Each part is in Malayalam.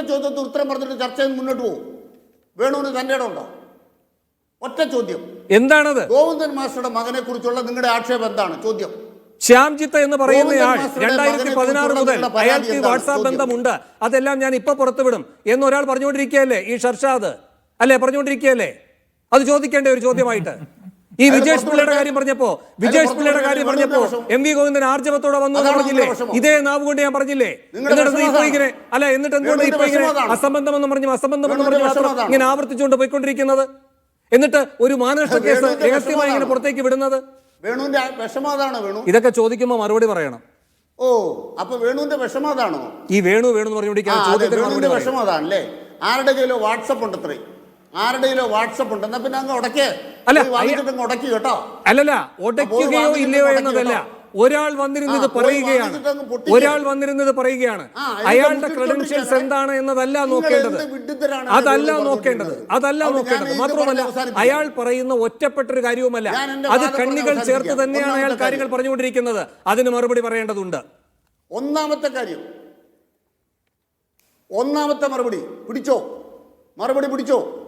ചോദ്യത്തിന് ഉത്തരം പറഞ്ഞിട്ട് ചർച്ച മുന്നോട്ട് പോകും. വേണുവിന് തന്റെ ഇടമുണ്ടോ? ഒറ്റ ചോദ്യം. എന്താണത്? ഗോവിന്ദൻ മാസ്റ്ററുടെ മകനെ കുറിച്ചുള്ള നിങ്ങളുടെ ആക്ഷേപം എന്താണ്? ചോദ്യം. ശ്യാംജിത്ത് എന്ന് പറയുന്നയാൾ രണ്ടായിരത്തി പതിനാറ് മുതൽ അയാൾക്ക്? വാട്സാപ്പ് ബന്ധമുണ്ട്. അതെല്ലാം ഞാൻ ഇപ്പൊ പുറത്തുവിടും എന്ന് ഒരാൾ പറഞ്ഞുകൊണ്ടിരിക്കുകയല്ലേ ഈ ഷർഷാദ്? അല്ലേ പറഞ്ഞുകൊണ്ടിരിക്കുകയല്ലേ? അത് ചോദിക്കേണ്ട ഒരു ചോദ്യമായിട്ട്. ഈ വിജേഷ് പിള്ളയുടെ കാര്യം പറഞ്ഞപ്പോ വിജേഷ് പിള്ളയുടെ കാര്യം പറഞ്ഞപ്പോ. എം വി ഗോവിന്ദൻ ആർജവത്തോടെ വന്നു പറഞ്ഞില്ലേ? ഇതേ നാവ് കൊണ്ട് ഞാൻ പറഞ്ഞില്ലേ? എന്നിട്ട് ഇപ്പൊ ഇങ്ങനെ അല്ല എന്നിട്ട് എന്തുകൊണ്ട് ഇപ്പൊ ഇങ്ങനെ അസംബന്ധമെന്ന് അതാണ്. അസംബന്ധം എന്ന് പറഞ്ഞു അസംബന്ധം എന്ന് വേണുവിന്റെ പറഞ്ഞ് മാത്രം ഇങ്ങനെ ആവർത്തിച്ചുകൊണ്ട് പോയിക്കൊണ്ടിരിക്കുന്നത്? എന്നിട്ട് ഒരു മാനനഷ്ട കേസ് രഹസ്യമായി ഇങ്ങനെ പുറത്തേക്ക് വിടുന്നത്? വേണുവിന്റെ വിഷമാതാണോ വേണു. ഇതൊക്കെ ചോദിക്കുമ്പോൾ മറുപടി പറയണം. ഓ അപ്പൊ വേണുവിന്റെ വിഷമാതാണോ ഈ വേണു വേണു എന്ന് പറഞ്ഞുകൊണ്ടിരിക്കുന്ന അതെ ചോദ്യത്തിന് മറുപടി വേണുവിന്റെ പറയണം. വിഷമം ആരുടെ കയ്യിലോ വാട്സപ്പ് ഉണ്ട് അത്രേ ആരുടെ കയ്യിലോ വാട്സപ്പ് ഉണ്ട്. എന്നാ പിന്നെ അങ്ങ് ഉടക്കേ. അല്ല, ഉടക്കി കേട്ടോ. അല്ലല്ല ഉടക്കുകയോ ഇല്ലയോ എന്നതല്ല. ഒരാൾ വന്നിരുന്നത് പറയുകയാണ്. ഒരാൾ വന്നിരുന്നത് പറയുകയാണ്. അയാളുടെ. ക്രെഡൻഷ്യൽസ് എന്താണ് എന്നതല്ല നോക്കേണ്ടത്. അതല്ല നോക്കേണ്ടത്? അതല്ല നോക്കേണ്ടത്. മാത്രമല്ല അയാൾ പറയുന്ന ഒറ്റപ്പെട്ടൊരു കാര്യവുമല്ല. അത് കണ്ണികൾ ചേർത്ത് തന്നെയാണ് അയാൾ കാര്യങ്ങൾ കാര്യം. പറഞ്ഞുകൊണ്ടിരിക്കുന്നത്. അതിന് മറുപടി പറയേണ്ടതുണ്ട്. ഒന്നാമത്തെ കാര്യം. ഒന്നാമത്തെ മറുപടി. പിടിച്ചോ? മറുപടി പിടിച്ചോ?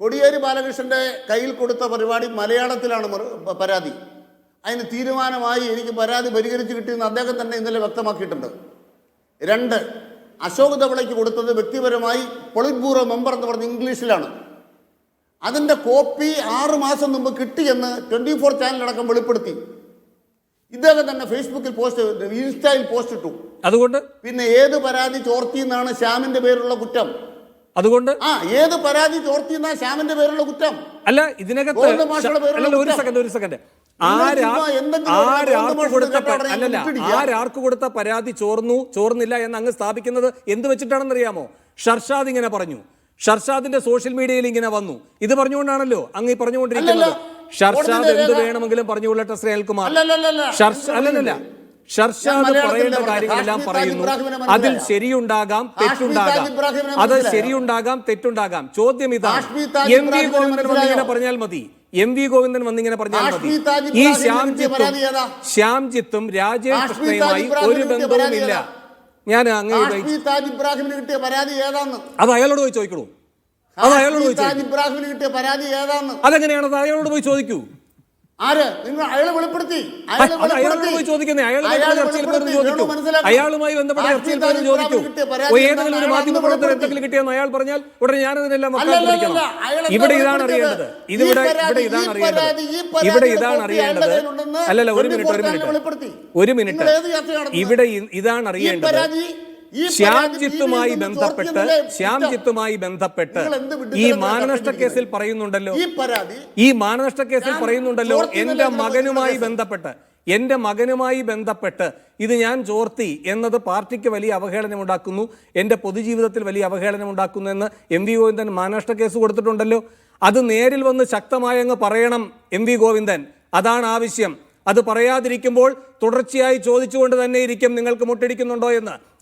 കൊടിയേരി ബാലകൃഷ്ണന്റെ കയ്യിൽ കൊടുത്ത പരിപാടി മലയാളത്തിലാണ് പരാതി. അതിന് തീരുമാനമായി എനിക്ക് പരാതി പരിഹരിച്ച് കിട്ടിയെന്ന് അദ്ദേഹം തന്നെ ഇന്നലെ വ്യക്തമാക്കിയിട്ടുണ്ട്. രണ്ട് അശോക് ധവളയ്ക്ക് കൊടുത്തത് വ്യക്തിപരമായി പൊളിറ്റ് ബ്യൂറോ മെമ്പർ എന്ന് പറഞ്ഞ ഇംഗ്ലീഷിലാണ്. അതിന്റെ കോപ്പി ആറ് മാസം മുമ്പ് കിട്ടിയെന്ന് ട്വന്റി ഫോർ ചാനലടക്കം വെളിപ്പെടുത്തി. ഇദ്ദേഹം തന്നെ ഫേസ്ബുക്കിൽ പോസ്റ്റ് ഇൻസ്റ്റയിൽ പോസ്റ്റ് ഇട്ടു. അതുകൊണ്ട്? പിന്നെ ഏത് പരാതി ചോർത്തി എന്നാണ് ശ്യാമിന്റെ പേരുള്ള കുറ്റം. അതുകൊണ്ട് ആ ഏത് പരാതി ചോർത്തി എന്നാ ശ്യാമിന്റെ പേരുള്ള കുറ്റം? അല്ല ഇതിനകത്ത് ഒരു. സെക്കൻഡ് ഒരു സെക്കൻഡ്. ആരാർക്ക് കൊടുത്ത അല്ലല്ല ആരാർക്ക് കൊടുത്ത പരാതി ചോർന്നു ചോർന്നില്ല എന്ന് അങ്ങ് സ്ഥാപിക്കുന്നത് എന്ത് വെച്ചിട്ടാണെന്നറിയാമോ? ഷർഷാദ് ഇങ്ങനെ പറഞ്ഞു. ഷർഷാദിന്റെ സോഷ്യൽ മീഡിയയിൽ ഇങ്ങനെ വന്നു. ഇത് പറഞ്ഞുകൊണ്ടാണല്ലോ അങ്ങ് ഈ പറഞ്ഞുകൊണ്ടിരിക്കുന്നത്. ഷർഷാദ് എന്ത് വേണമെങ്കിലും പറഞ്ഞുകൊള്ളട്ടെ ശ്രേയൽകുമാർ ഷർഷ അല്ലല്ല ഷർഷാദ് പറയുന്ന കാര്യങ്ങളെല്ലാം പറയുന്നു. അതിൽ? ശരിയുണ്ടാകാം തെറ്റുണ്ടാകാം. അത്? ശരിയുണ്ടാകാം തെറ്റുണ്ടാകാം. ചോദ്യം ഇതാണ്. എം വി ഗോവിന്ദൻ വന്നിങ്ങനെ പറഞ്ഞാൽ മതി. എം വി ഗോവിന്ദൻ വന്നിങ്ങനെ പറഞ്ഞാൽ മതി. ഈ ശ്യാംജിത്തും? ശ്യാംജിത്തും രാജേഷ് കൃഷ്ണയുമായി ഒരു ബന്ധവും ബന്ധവുമില്ല. ഞാൻ അങ്ങനെ അത് അയാളോട് പോയി ചോദിക്കണു. അത് അയാളോട് പോയി ഇബ്രാഹിമിന് കിട്ടിയ പരാതി ഏതാന്ന്? അതെങ്ങനെയാണ്? അത് അയാളോട് പോയി ചോദിക്കൂ. ആര്? നിങ്ങൾ അയാളെ വെളിപ്പെടുത്തി. അയാളുമായി ബന്ധപ്പെട്ട ചർച്ചയിൽ പോയി ചോദിക്കൂ. ഓ, ഏതെങ്കിലും ഒരു മാധ്യമ പ്രവർത്തകർ എന്തെങ്കിലും കിട്ടിയെന്ന്? അയാൾ പറഞ്ഞാൽ ഉടനെ ഞാനതിനെല്ലാം ഇവിടെ ഇതാണ് അറിയേണ്ടത്. ഇതിവിടെ ഇവിടെ ഇതാണ് അറിയേണ്ടത്. ഇവിടെ ഇതാണ് അറിയേണ്ടത്. അല്ലല്ല ഒരു മിനിറ്റ് ഒരു മിനിറ്റ്. ഒരു മിനിറ്റ്. ഇവിടെ ഇതാണ് അറിയേണ്ടത്. ശ്യാംജിത്തുമായി ബന്ധപ്പെട്ട് ശ്യാംജിത്തുമായി ബന്ധപ്പെട്ട് ഈ മാനനഷ്ട കേസിൽ പറയുന്നുണ്ടല്ലോ. ഈ മാനനഷ്ട കേസിൽ പറയുന്നുണ്ടല്ലോ എന്റെ മകനുമായി? ബന്ധപ്പെട്ട്. എന്റെ മകനുമായി ബന്ധപ്പെട്ട് ഇത് ഞാൻ ചോർത്തി എന്നത് പാർട്ടിക്ക് വലിയ അവഹേളനം ഉണ്ടാക്കുന്നു എന്റെ പൊതുജീവിതത്തിൽ വലിയ അവഹേളനം ഉണ്ടാക്കുന്നു എന്ന് എം വി ഗോവിന്ദൻ മാനനഷ്ട കേസ് കൊടുത്തിട്ടുണ്ടല്ലോ. അത് നേരിൽ വന്ന് ശക്തമായി അങ്ങ് പറയണം എം വി ഗോവിന്ദൻ. അതാണ് ആവശ്യം. അത് പറയാതിരിക്കുമ്പോൾ തുടർച്ചയായി ചോദിച്ചുകൊണ്ട് തന്നെ ഇരിക്കും. നിങ്ങൾക്ക് മുട്ടടിക്കുന്നുണ്ടോ എന്ന്.